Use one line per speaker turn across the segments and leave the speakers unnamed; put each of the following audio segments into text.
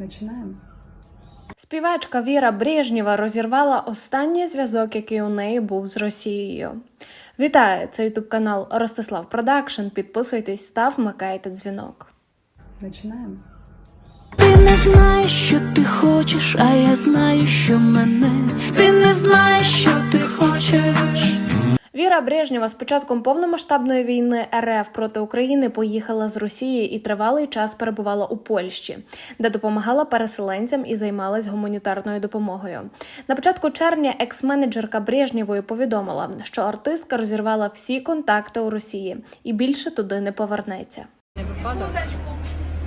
Начинаем.
Співачка Віра Брежнєва розірвала останній зв'язок, який у неї був з Росією. Вітаю! Це ютуб канал Ростислав Продакшн. Підписуйтесь, став, вмикайте дзвінок.
Начинаем.
Ти не знаєш, що ти хочеш, а я знаю, що мене. Ти не знаєш, що ти хочеш.
Віра Брежнєва з початком повномасштабної війни РФ проти України поїхала з Росії і тривалий час перебувала у Польщі, де допомагала переселенцям і займалась гуманітарною допомогою. На початку червня екс-менеджерка Брежнєвої повідомила, що артистка розірвала всі контакти у Росії і більше туди не повернеться.
випадок,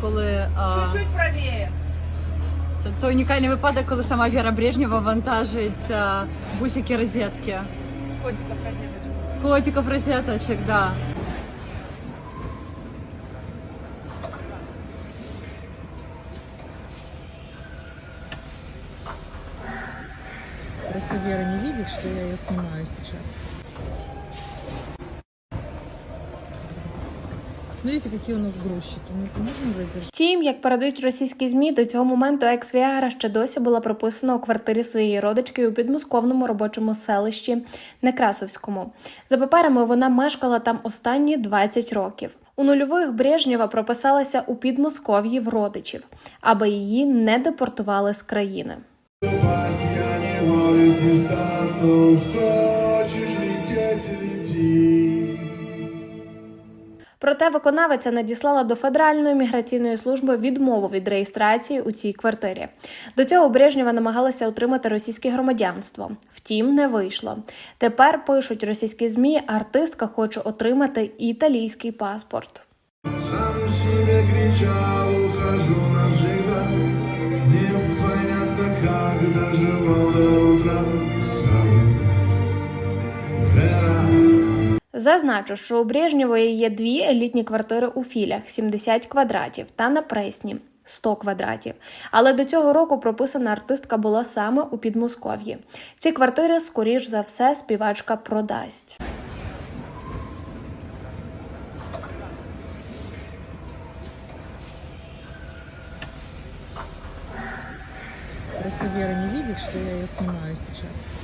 коли а,
Чуть-чуть правее.
це той унікальний випадок, коли сама Віра Брежнєва вантажить бусики розетки.
Котика розеточку.
Котиков розеточок, да.
Просто Вера не видит, что я ее снимаю сейчас. Смотрите, какие у нас грузчики. Мы это можем задержать?
Втім, як передають російські змі, до цього моменту екс Віагра ще досі була прописана у квартирі своєї родички у підмосковному робочому селищі Некрасовському. За паперами вона мешкала там останні 20 років. У нульових Брежнєва прописалася у Підмосков'ї в родичів, аби її не депортували з країни.
Упасть
Проте виконавиця надіслала до Федеральної міграційної служби відмову від реєстрації у цій квартирі. До цього Брежнєва намагалася отримати російське громадянство. Втім, не вийшло. Тепер пишуть російські змі, артистка хоче отримати італійський паспорт.
Сам себе кричав, ухожу навсегда.
Зазначу, що у Брежнєвої є дві елітні квартири у філях 70 квадратів та на Пресні 100 квадратів. Але до цього року прописана артистка була саме у Підмосков'ї. Ці квартири, скоріш за все, співачка продасть.
Просто Вера не видит, что я ее снимаю сейчас.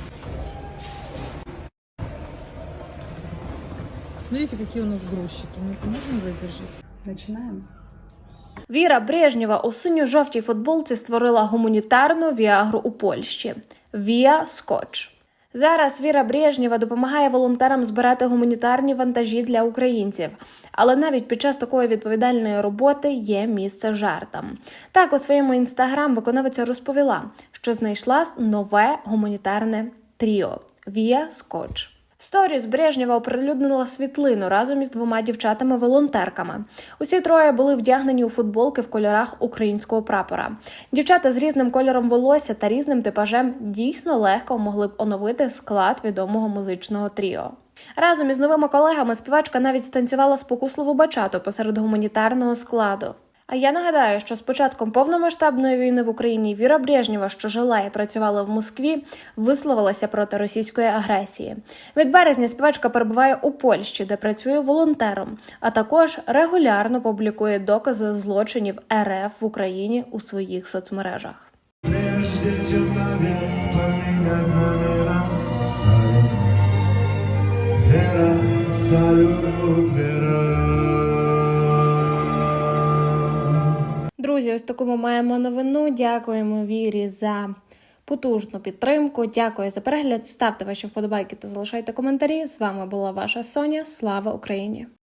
Смотрите, какие у нас грузчики. Мы это можем задержать? Начинаем.
Віра Брежнєва у синьо-жовтій футболці створила гуманітарну віагру у Польщі Віа Скотч. Зараз Віра Брежнєва допомагає волонтерам збирати гуманітарні вантажі для українців. Але навіть під час такої відповідальної роботи є місце жартам. Так у своєму інстаграм виконавиця розповіла, що знайшла нове гуманітарне тріо Віа Скотч. Сторіс Брежнєва оприлюднила світлину разом із двома дівчатами-волонтерками. Усі троє були вдягнені у футболки в кольорах українського прапора. Дівчата з різним кольором волосся та різним типажем дійсно легко могли б оновити склад відомого музичного тріо. Разом із новими колегами співачка навіть станцювала спокусливу бачату посеред гуманітарного складу. А я нагадаю, що з початком повномасштабної війни в Україні Віра Брежнєва, що жила і працювала в Москві, висловилася проти російської агресії. Від березня співачка перебуває у Польщі, де працює волонтером, а також регулярно публікує докази злочинів РФ в Україні у своїх соцмережах.
Прежде
Друзі, ось таку ми маємо новину. Дякуємо Вірі за потужну підтримку. Дякую за перегляд. Ставте ваші вподобайки та залишайте коментарі. З вами була ваша Соня. Слава Україні!